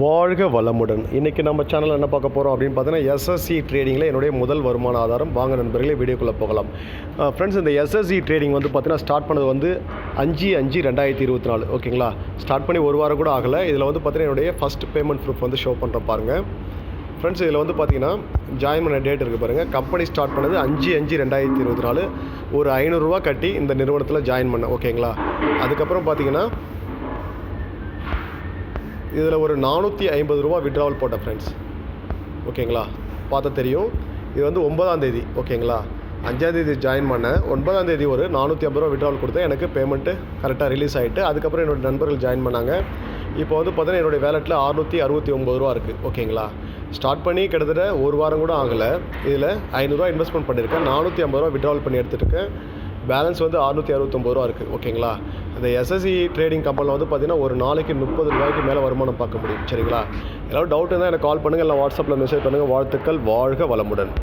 வாழ்க வளமுடன். இன்றைக்கி நம்ம சேனலில் என்ன பார்க்க போகிறோம் அப்படின்னு பார்த்தீங்கன்னா எஸ்எஸ்சி ட்ரேடிங்கில் என்னுடைய முதல் வருமான ஆதாரம். வாங்க நண்பர்களே வீடியோக்குள்ளே போகலாம். ஃப்ரெண்ட்ஸ் இந்த எஸ்எஸ்சி ட்ரேடிங் வந்து பார்த்தீங்கன்னா ஸ்டார்ட் பண்ணது வந்து அஞ்சு அஞ்சு ரெண்டாயிரத்தி இருபத்தி நாலு. ஓகேங்களா? ஸ்டார்ட் பண்ணி ஒரு வாரம் கூட ஆகலை. இதில் வந்து பார்த்தீங்கன்னா என்னுடைய ஃபஸ்ட் பேமெண்ட் ப்ரூஃப் வந்து ஷோ பண்ணுறேன் பாருங்கள் ஃப்ரெண்ட்ஸ் இதில் வந்து பார்த்தீங்கன்னா ஜாயின் பண்ண டேட் இருக்குது பாருங்கள் கம்பெனி ஸ்டார்ட் பண்ணது அஞ்சு அஞ்சு ரெண்டாயிரத்தி இருபத்தி நாலு. ஒரு ஐநூறுரூவா கட்டி இந்த நிறுவனத்தில் ஜாயின் பண்ணேன். ஓகேங்களா? அதுக்கப்புறம் பார்த்தீங்கன்னா இதில் ஒரு நானூற்றி ஐம்பது ரூபா விட்ராவல் போட்டேன் ஃப்ரெண்ட்ஸ் ஓகேங்களா? பார்த்தா தெரியும். இது வந்து ஒன்பதாம் தேதி. ஓகேங்களா? அஞ்சாம் தேதி ஜாயின் பண்ணேன் ஒன்பதாம் தேதி ஒரு நானூற்றி ஐம்பது ரூபா விட்ராவல் கொடுத்தேன் எனக்கு பேமெண்ட்டு கரெக்டாக ரிலீஸ் ஆகிட்டு அதுக்கப்புறம் என்னோட நண்பர்கள் ஜாயின் பண்ணாங்க. இப்போ வந்து பார்த்தீங்கன்னா என்னுடைய வேலெட்டில் அறுநூற்றி அறுபத்தி ஒம்பது ரூபா இருக்குது ஓகேங்களா? ஸ்டார்ட் பண்ணி கிட்டத்தட்ட ஒரு வாரம் கூட ஆகலை. இதில் ஐநூறுரூவா இன்வெஸ்ட்மெண்ட் பண்ணியிருக்கேன். நானூற்றி ஐம்பது ரூபா விட்ராவல் பண்ணி எடுத்துருக்கேன் பேலன்ஸ் வந்து அறுநூற்றி அறுபத்தொம்பது ரூபா இருக்குது ஓகேங்களா இந்த எஸ்எஸ்சி ட்ரேடிங் கம்பெனியில் வந்து பார்த்தீங்கன்னா ஒரு நாளைக்கு முப்பது ரூபாய்க்கு மேலே வருமானம் பார்க்க முடியும் சரிங்களா? ஏதாவது டவுட் இருந்தால் எனக்கு கால் பண்ணுங்கள் இல்லை வாட்ஸ்அப்பில் மெசேஜ் பண்ணுங்கள் வாழ்த்துக்கள் வாழ்க வளமுடன்.